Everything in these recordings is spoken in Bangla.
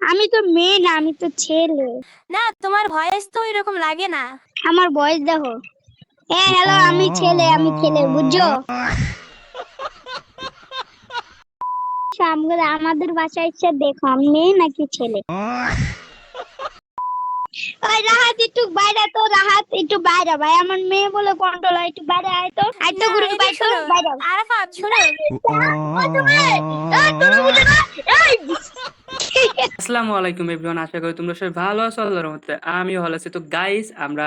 আমি তো মেয়ে না আমি তো ছেলে না তোমার ভয়েস তো এরকম লাগে না আমার বয়স দেখো হ্যাঁ হ্যালো আমি ছেলে আমি ছেলে বুঝছ আমগুলো আমাদের বাসায় এসে দেখো আমি মেয়ে নাকি ছেলে ওই রাহাত একটু বাইরে তো রাহাত একটু বাইরে ভাই আমার মেয়ে বলে কন্ট্রোল হয় একটু বাইরে আয় তো আয় তো গুরু তো। বাইরে। আরাফাত শুনো আসসালামু আলাইকুম এভরিওয়ান, আশা করি তোমরা সবাই ভালো আছো, আল্লাহর রহমতে। আমি ভালো আছি। তো গাইস আমরা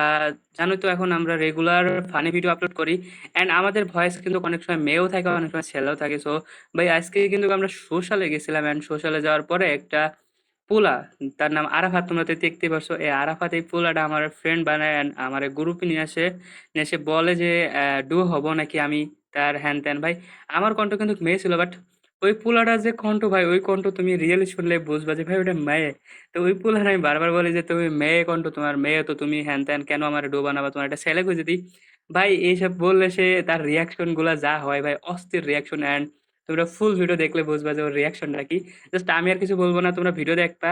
জানো তো এখন আমরা রেগুলার ফানি ভিডিও আপলোড করি। এন্ড আমাদের ভয়েস কিন্তু অনেক সময় মেয়েও থাকে, অনেক সময় ছেলেও থাকে। সো ভাই, আজকে কিন্তু আমরা সোশ্যালে গেছিলাম এন্ড সোশ্যালে যাওয়ার পরে একটা পোলা, তার নাম আরাফাত, তোমরা তো দেখতে পারছ। এই আরাফাত, এই পোলাটা আমার ফ্রেন্ড বানায় and আমার গ্রুপে নিয়ে আসে। নিয়ে এসে বলে যে ডু হব নাকি আমি? তার হ্যান ত্যান। ভাই, আমার কণ্ঠ কিন্তু মেয়ে ছিল বাট ওই পোলাটা যে কণ্ঠ ভাই, ওই কণ্ঠ তুমি রিয়েলি শুনলে বুঝবা যে ভাই ওটা মেয়ে। তো ওই পোলার আমি বারবার বলি যে তুমি মেয়ে কণ্ঠ, তোমার মেয়ে তো তুমি হ্যান ত্যান কেন আমার ডো বানাবা? তোমার একটা ছেলে খুঁজে দিই। ভাই, এইসব বললে সে তার রিয়াকশনগুলা যা হয় ভাই, অস্থির রিয়াকশন অ্যান্ড তোমরা ফুল ভিডিও দেখলে বুঝবা যে ওর রিয়াকশনটা কি। জাস্ট আমি আর কিছু বলব না, তোমরা ভিডিও দেখবা।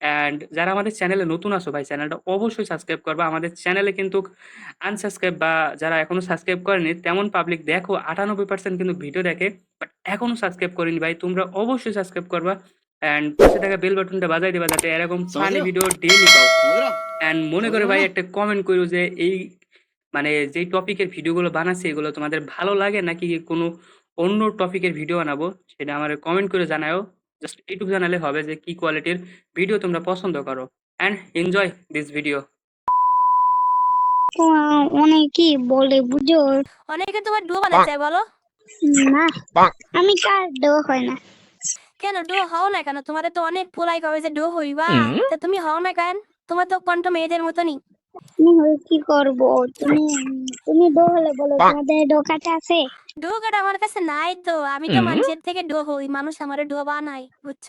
অ্যান্ড যারা আমাদের চ্যানেলে নতুন আসো ভাই চ্যানেলটা অবশ্যই সাবস্ক্রাইব করবা। আমাদের চ্যানেলে কিন্তু আনসাবস্ক্রাইব বা যারা এখনও সাবস্ক্রাইব করেনি, তেমন পাবলিক দেখো, আটানব্বই পার্সেন্ট কিন্তু ভিডিও দেখে। বাট এখনও সাবস্ক্রাইব করিনি ভাই তোমরা অবশ্যই সাবস্ক্রাইব করবা অ্যান্ড পাশে থাকা বেল বাটনটা বাজাই দেবা যাতে এরকম ফানি ভিডিও ডেইলি পাও। অ্যান্ড মনে করে ভাই একটা কমেন্ট করো যে এই মানে যেই টপিকের ভিডিওগুলো বানাচ্ছি এগুলো তোমাদের ভালো লাগে নাকি কোনো অন্য টপিকের ভিডিও বানাবো? সেটা আমার কমেন্ট করে জানাও জাস্ট এইটুকু জানালে হবে যে কি কোয়ালিটির ভিডিও তোমরা পছন্দ করো। অ্যান্ড এনজয় দিস ভিডিও অনেকে বলে বুঝো। অনেকে তোমার ডুয়ো বানাতে বলো। না আমি ডো হয় না। কেন হও না কেন? তোমার তো অনেক পোলাই কবে যে হইবা তা তুমি হও না কেন? তোমার তো কণ্ঠ মেয়েদের মতনই। তুমি হই কি করব? তুমি তুমি ডো হলে বলো তোমাদের ডো কাটা আছে? কাটা আমার কাছে নাই তো। আমি তো মানুষের থেকে ডো হই মানুষ আমার ডুয়ো বানাই বুঝছ?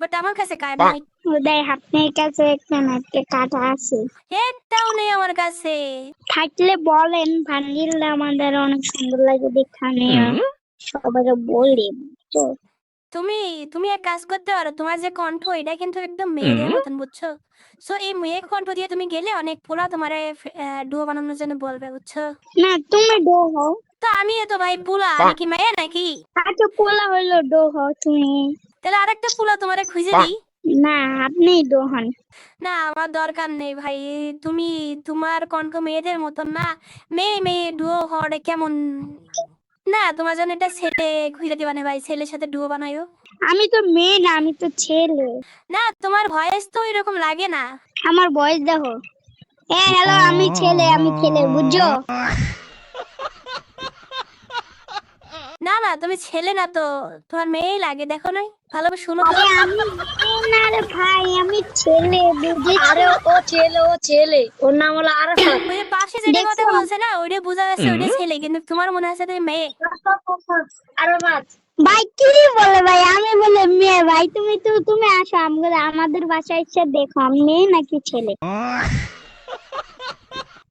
বাট আমার কাছে কার নাই? ওদের আপনার কাছে একটা না একটা কাটা আছে। একটাও নেই আমার কাছে। থাকলে বলেন ভান্ডিল আমাদের অনেক সুন্দর লাগে দেখানে সবাই বলি। তো তুমি তুমি এক কাজ করতে পারো তোমার যে কণ্ঠ এটা কিন্তু একদম মেয়েদের মতন বুঝছ? সো এই মেয়ে কণ্ঠ দিয়ে তুমি গেলে অনেক পোলা তোমার ডুয়ো বানানোর জন্য বলবে বুঝছ? না তুমি ডো হও। তো আমি তো ভাই পোলা আমি কি মেয়ে নাকি? আচ্ছা পোলা হইল তুমি। তাহলে আরেকটা পোলা তোমারে খুঁজে দিই। না আপনি না আমার দরকার নেই ভাই। তুমি তোমার মেয়েদের মতন না মেয়ে মেয়ে ডুয়ো কেমন? না তোমার জন্য এটা ছেলে খুঁজে দিবা না ভাই ছেলের সাথে ডুয়ো বানায়ো আমি তো মেয়ে না আমি তো ছেলে। না তোমার ভয়েস তো এরকম লাগে না। আমার বয়স দেখো। হ্যাঁ হ্যালো আমি ছেলে আমি ছেলে বুঝছ? না না তুমি ছেলে না তো তোমার মেয়েই লাগে দেখো নাই ভালোভাবে শুনো তো। আরে আমি না রে ভাই আমি ছেলে বুঝেছি? আরে ও ছেলে ও ছেলে ওর নাম হলো আরাফাত। ওই যে পাশে যেটা কথা? বলছে না ওইটা বোঝা যাচ্ছে ওইটা ছেলে কিন্তু তোমার মনে আছে তুমি মেয়ে। আরাফাত। ভাই কি বলে ভাই? আমি বলে মেয়ে ভাই তুমি তো তুমি আসো আমাদের আমাদের বাসায় এসে দেখো আমি মেয়ে নাকি ছেলে?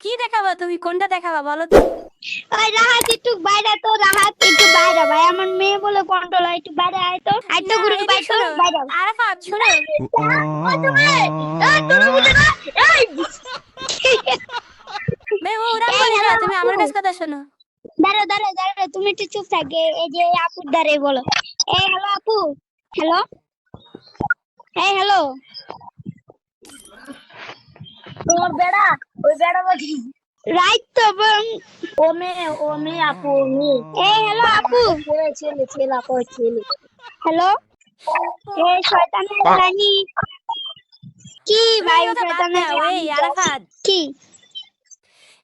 কি দেখাবা তুমি? কোনটা দেখাবা বলো তো? ওই রাহাত একটু বাইরে তো রাহাত একটু বাইরে। ভাই আমার মেয়ে বলে কন্ট্রোল একটু বাইরে আয় তো আয় তো না, গুরু বাইরে তো শোনো। বাইরে। আয়। আরাফাত শুনো ও ওরা বলে না তুমি আমার কাছে কথা শোনো। দাঁড়াও দাঁড়াও দাঁড়াও তুমি একটু চুপ থাকে। এই যে আপুর দ্বারে বলো। এই হ্যালো আপু। হ্যালো এই হ্যালো তোমার বেড়া রাইট তো বোন। ও মেয়ে ও মেয়ে আপু ও মেয়ে এই হ্যালো আপু ছেলে ছেলে ছেলে আপু ছেলে হ্যালো এই শয়তানের রানী কি ভাই শয়তানের রানী? আরাফাত কি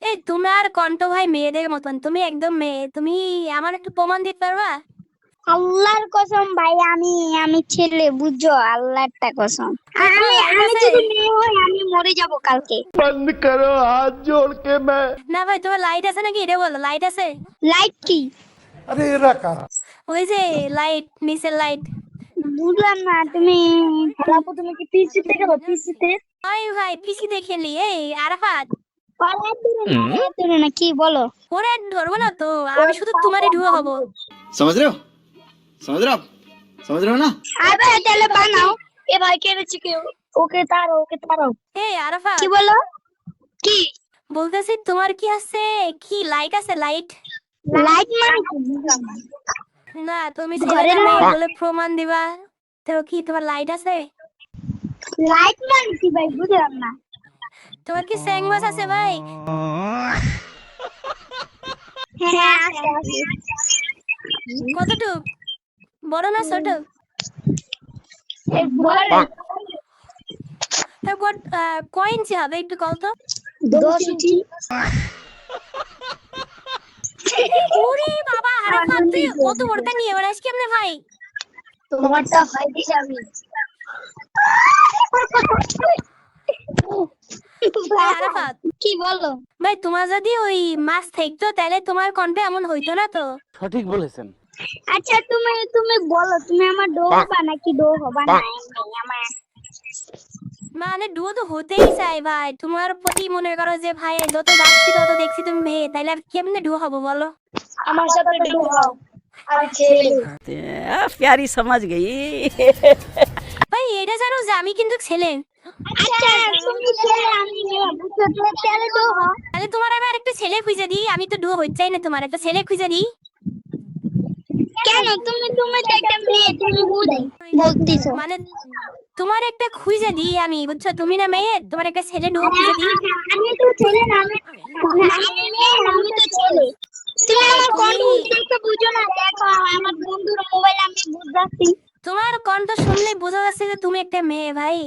এই তোমার কণ্ঠ ভাই মেয়েদের মতন তুমি একদম মেয়ে তুমি আমার একটু প্রমাণ দিতে পারবা আল্লাহর কসম ভাই আমি আমি ছেলে বুঝছ আল্লাহরটা কসম। হ্যাঁ, আমি হ্যাঁ, আমি হ্যাঁ, যদি মেয়ে হই আমি মরে যাব কালকে। বন্ধ করো হাত কে না ভাই তোমার লাইট আছে নাকি? বলো লাইট আছে? লাইট কি? আরে ওই যে লাইট নিচে লাইট বুঝলাম না তুমি খেলাপো তুমি কি পিসি থেকে পিসি তে? ভাই ভাই পিসি খেলি এই আরাফাত। কি বলো? ধরবো না তো আমি শুধু তোমারই ঢুয়ে হব। সমাজ समझ रहे हो आप समझ रहे हो ना আবে তাহলে বানাও এ ভাই কেড়েছে কেউ ওকে তারো ওকে তারো এই আরাফাত কি বলো কি বলতেছি তোমার কি আছে কি লাইট আছে লাইট লাইট মানে না তুমি ঘরে ছেলে না না। মেয়ে বলে প্রমাণ দিবা তো কি তোমার লাইট আছে লাইট মানে কি ভাই বুঝলাম না তোমার কি স্যাং মাছ আছে ভাই হ্যাঁ আছে আছে কতটুক বড় না ছোট? কয় ইঞ্চি হবে একটু কল তো? দশ ইঞ্চি। ওরে বাবা তুই কত বড়টা নিয়ে বেড়াস কেমনে ভাই? তোমারটা হয় দিছি আমি কি বলো? ভাই তোমার যদি ওই মাছ থাকতো তাহলে তোমার কণ্ঠে এমন হইতো না তো? সঠিক বলেছেন। আচ্ছা তুমি তুমি বলো তুমি আমার ডো হবা নাকি ডো হবা না আমার মানে ডুয়ো তো হতেই চাই ভাই। তোমার প্রতি মনে করো যে ভাই যত যাচ্ছি তত দেখছি তুমি ভে তাইলে আর কেমনে ডুয়ো হব বলো? আমার সাথে ডুয়ো হও। প্যারি সমাজ গেই ভাই এটা জানো যে আমি কিন্তু ছেলে। আচ্ছা, তাহলে তোমার আমি একটা ছেলে খুঁজে দিই। আমি তো ডুয়ো হচ্ছে না তোমার। একটা ছেলে খুঁজে দিই। কেন তুমি তুমি তো একটা মেয়ে তুমি বলতিছো মানে তোমার একটা খুঁজে দিই আমি বুঝছ? তুমি না মেয়ে তোমার একটা ছেলে খুঁজে দিই আমি তো ছেলে না আমি আমি তো ছেলে। তুমি আমার কণ্ঠ দেখতে বুঝো না দেখো আমার বন্ধুর মোবাইল আমি বুঝাচ্ছি। তোমার কণ্ঠ শুনলে বোঝা যাচ্ছে যে তুমি একটা মেয়ে ভাই।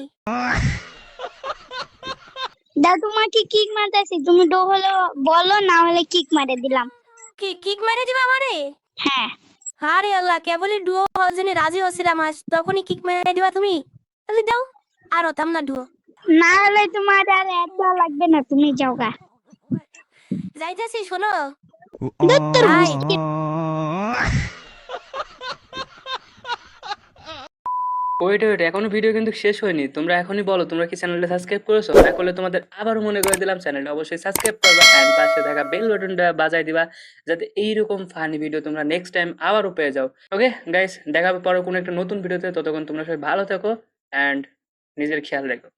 দা তোমাকে কিক মারতেছি। তুমি ডো হলে বলো না হলে কিক মারে দিলাম। কি কিক মেরে দিবা আমারে? হ্যাঁ। আরে আল্লাহ কেবলই ডুয়ো হওয়ার জন্য রাজি হচ্ছিলাম আজ তখনই কিক মেরে দিবা তুমি? তাহলে দাও আর হতাম না ডুয়ো না হলে তোমার আর এত লাগবে না তুমি যাও গা। যাইতেছি শোনো দত্তর ভাই ওয়েট ওয়েট এখনও ভিডিও কিন্তু শেষ হয়নি। তোমরা এখনই বলো, তোমরা কি চ্যানেলটা সাবস্ক্রাইব করেছ? না করলে তোমাদের আবারও মনে করে দিলাম চ্যানেলটা অবশ্যই সাবস্ক্রাইব করবা অ্যান্ড পাশে থাকা বেল বাটনটা বাজাই দিবা, যাতে এইরকম ফানি ভিডিও তোমরা নেক্সট টাইম আবারও পেয়ে যাও। ওকে গাইস দেখা পরে কোনো একটা নতুন ভিডিওতে ততক্ষণ তোমরা সবাই ভালো থাকো অ্যান্ড নিজের খেয়াল রেখো।